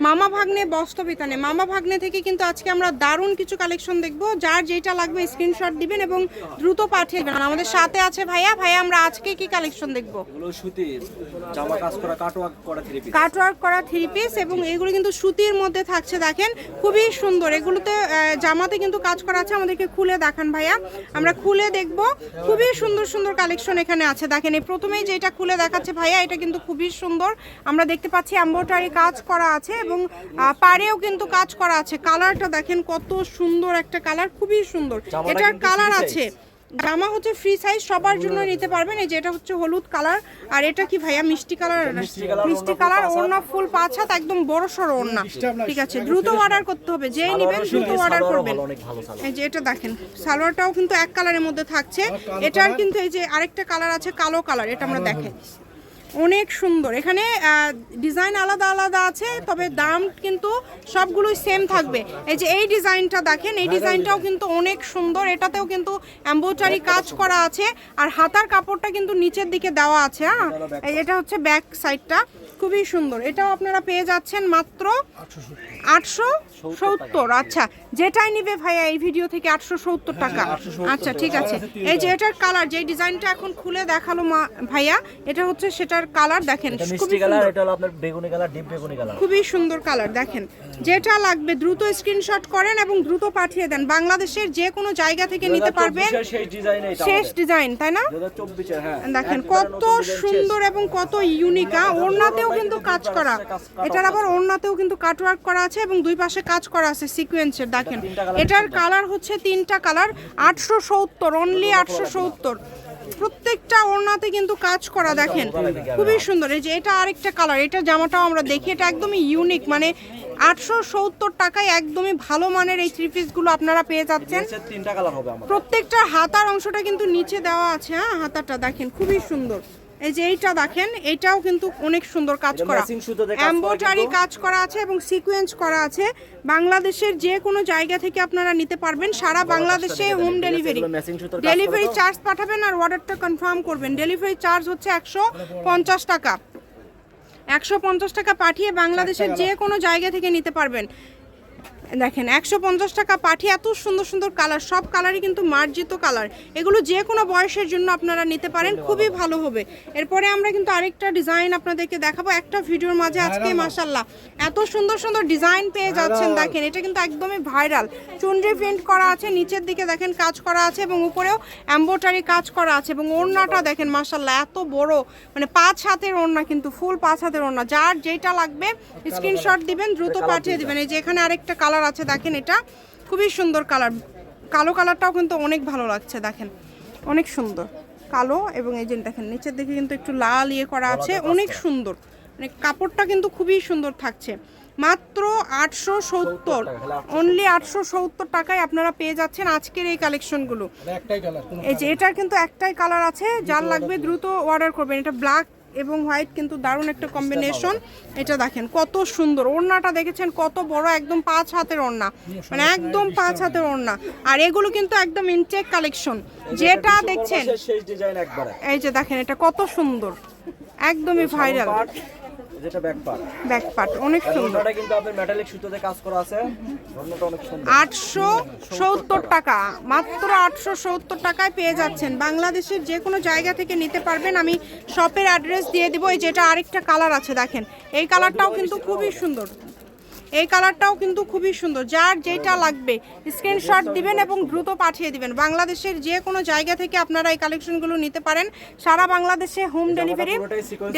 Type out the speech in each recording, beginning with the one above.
মামা ভাগ্নে বস্তবিতানে মামা ভাগ্নে থেকে কিন্তু আজকে আমরা দারুণ কিছু কালেকশন দেখব যার যেটা লাগবে স্ক্রিনশট দিবেন এবং দ্রুত পাঠিয়ে দেবেন। আমাদের সাথে আছে ভাইয়া। ভাইয়া আমরা আজকে কি কালেকশন দেখব? জামা কাজ করা কাটওয়ার্ক করা থ্রি পিস কাটওয়ার্ক করা থ্রি পিস এবং এগুলো কিন্তু সুতির মধ্যে থাকছে দেখেন। খুবই সুন্দর। এগুলোতে জামাতে কিন্তু কাজ করা আছে। আমাদেরকে খুলে দেখান ভাইয়া। আমরা খুলে দেখব। খুবই সুন্দর সুন্দর কালেকশন এখানে আছে। দেখেন এই প্রথমেই যেটা খুলে দেখাচ্ছে ভাইয়া এটা কিন্তু খুবই সুন্দর। আমরা দেখতে পাচ্ছি এম্ব্রয়ডারি কাজ করা আছে। এবং পাড়েও কিন্তু কাজ করা আছে। কালারটা দেখেন কত সুন্দর একটা কালার খুবই সুন্দর। এটার কালার আছে। জামা হচ্ছে ফ্রি সাইজ সবার জন্য নিতে পারবেন। এই যে এটা হচ্ছে হলুদ কালার আর এটা কি ভাইয়া মিষ্টি কালার মিষ্টি কালার, ওড়না ফুল পাঁচ হাত। একদম বড় সড়ো ওড়না। ঠিক আছে দ্রুত অর্ডার করতে হবে। যেই নেবেন দ্রুত অর্ডার করবেন। এই যে এটা দেখেন সালোয়ারটাও কিন্তু এক কালারের মধ্যে থাকছে। এটার কিন্তু এই যে আরেকটা কালার আছে কালো কালার এটা আমরা দেখাই। অনেক সুন্দর। এখানে ডিজাইন আলাদা আলাদা আছে, তবে দাম কিন্তু সবগুলোই সেম থাকবে। এই যে এই ডিজাইনটা দেখেন, এই ডিজাইনটাও কিন্তু অনেক সুন্দর। এটাতেও কিন্তু এম্ব্রয়ডারি কাজ করা আছে, আর হাতার কাপড়টা কিন্তু নিচের দিকে দেওয়া আছে হ্যাঁ? এটা হচ্ছে ব্যাক সাইডটা খুবই সুন্দর। এটাও আপনারা পেয়ে যাচ্ছেন মাত্র আটশো সত্তর। আচ্ছা যেটাই নিবে ভাইয়া এই ভিডিও থেকে আটশো সত্তর টাকা। আচ্ছা ঠিক আছে। এই যে এটার কালার যে ডিজাইনটা এখন খুলে দেখাল মা ভাইয়া এটা হচ্ছে সেটার কালার দেখেন খুবই সুন্দর। কালার দেখেন। যেটা লাগবে দ্রুত স্ক্রিনশট করেন এবং দ্রুত পাঠিয়ে দেন। বাংলাদেশের যে কোনো জায়গা থেকে নিতে পারবেন। শেষ ডিজাইন তাই না? 2024 এর হ্যাঁ। দেখেন কত সুন্দর এবং কত ইউনিক ওড়নাতেও কিন্তু কাজ করা। এটার আবার ওড়নাতেও কিন্তু কাটওয়ার্ক করা আছে এবং দুই পাশে কাজ করা আছে সিকোয়েন্সের দেখেন। এটার কালার হচ্ছে তিনটা কালার আটশো সত্তর অনলি আটশো সত্তর। প্রত্যেকটা ওড়নাতে কিন্তু কাজ করা দেখেন। খুবই সুন্দর। এই যে এটা আরেকটা কালার এটা জামাটাও আমরা দেখি এটা একদমই ইউনিক মানে আটশো সত্তর টাকায় একদমই ভালো মানের এই থ্রি পিসগুলো আপনারা পেয়ে যাচ্ছেন। প্রত্যেকটা হাতার অংশটা কিন্তু নিচে দেওয়া আছে হ্যাঁ হাতাটা দেখেন খুবই সুন্দর। এই যে এইটা দেখেন এটাও কিন্তু অনেক সুন্দর কাজ করা। সুতোতে কাজ করা আছে এবং সিকোয়েন্স করা আছে। বাংলাদেশের যে কোনো জায়গা থেকে আপনারা নিতে পারবেন। সারা বাংলাদেশে হোম? ডেলিভারি ডেলিভারি চার্জ পাঠাবেন আর অর্ডারটা কনফার্ম করবেন। ডেলিভারি চার্জ হচ্ছে একশো পঞ্চাশ টাকা। একশো পঞ্চাশ টাকা পাঠিয়ে বাংলাদেশের যে কোনো জায়গা থেকে নিতে পারবেন। দেখেন একশো পঞ্চাশ টাকা পাঠিয়ে এত সুন্দর সুন্দর কালার সব কালারই কিন্তু মার্জিত কালার এগুলো যে কোনো বয়সের জন্য আপনারা নিতে পারেন খুবই ভালো হবে। এরপরে আমরা কিন্তু আরেকটা ডিজাইন আপনাদেরকে দেখাবো। একটা ভিডিওর মাঝে আজকে মাসাল্লাহ এত সুন্দর সুন্দর ডিজাইন পেয়ে যাচ্ছেন দেখেন এটা কিন্তু একদমই ভাইরাল চুনরি প্রিন্ট করা আছে নিচের দিকে দেখেন কাজ করা আছে এবং উপরেও এম্বোটারি কাজ করা আছে এবং ওড়নাটা দেখেন মাসাল্লাহ এত বড়। মানে পাঁচ হাতের ওড়না কিন্তু ফুল পাঁচ হাতের ওড়না। যার যেটা লাগবে স্ক্রিনশট দিবেন দ্রুত পাঠিয়ে দিবেন। এই যে এখানে আরেকটা কালার আছে দেখেন এটা। খুবই সুন্দর কালার কালো কালারটাও কিন্তু অনেক ভালো লাগছে দেখেন। অনেক সুন্দর। কালো এবং এই যে দেখেন নিচের দিকে কিন্তু একটু লাল ইয়ে করা আছে অনেক সুন্দর। মানে কাপড়টা কিন্তু খুবই সুন্দর থাকছে। মাত্র আটশো সত্তর অনলি আটশো সত্তর টাকায় আপনারা পেয়ে যাচ্ছেন আজকের এই কালেকশনগুলো কালার কোনো এই যে এটার কিন্তু একটাই কালার আছে যার লাগবে দ্রুত অর্ডার করবেন। এটা ব্ল্যাক এবং হোয়াইট কিন্তু দারুণ একটা কম্বিনেশন এটা দেখেন কত সুন্দর। ওড়নাটা দেখেছেন কত বড় একদম পাঁচ হাতের ওড়না। মানে একদম পাঁচ হাতের ওড়না। আর এগুলো কিন্তু একদম ইনটেক কালেকশন যেটা দেখছেন এই যে দেখেন এটা কত সুন্দর। একদমই ভাইরাল যেটা ব্যাক পার্ট ব্যাক পার্ট অনেক সুন্দর। এটা কিন্তু আপনার মেটালিক সুতোতে কাজ করা আছে। ওড়নাটা অনেক সুন্দর। আটশো সত্তর টাকা মাত্র আটশো সত্তর টাকায় পেয়ে যাচ্ছেন। বাংলাদেশের যে কোনো জায়গা থেকে নিতে পারবেন। আমি শপের অ্যাড্রেস দিয়ে দিব। এই যেটা আরেকটা কালার আছে দেখেন। এই কালারটাও কিন্তু খুবই সুন্দর। এই কালারটাও কিন্তু খুবই সুন্দর। যার যেটা লাগবে স্ক্রিনশট দিবেন এবং দ্রুত পাঠিয়ে দিবেন। বাংলাদেশের যে কোনো জায়গা থেকে আপনারা এই কালেকশনগুলো নিতে পারেন। সারা বাংলাদেশে হোম ডেলিভারি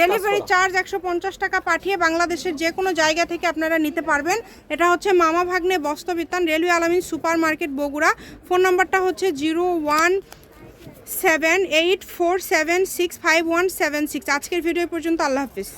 ডেলিভারি চার্জ একশো পঞ্চাশ টাকা পাঠিয়ে বাংলাদেশের যে কোনো জায়গা থেকে আপনারা নিতে পারবেন। এটা হচ্ছে মামা ভাগ্নে বস্তবিতান railway Alamin super market Bogura. Phone নম্বরটা হচ্ছে zero one seven eight four seven six five one seven six. আজকের ভিডিও পর্যন্ত আল্লাহ হাফিজ।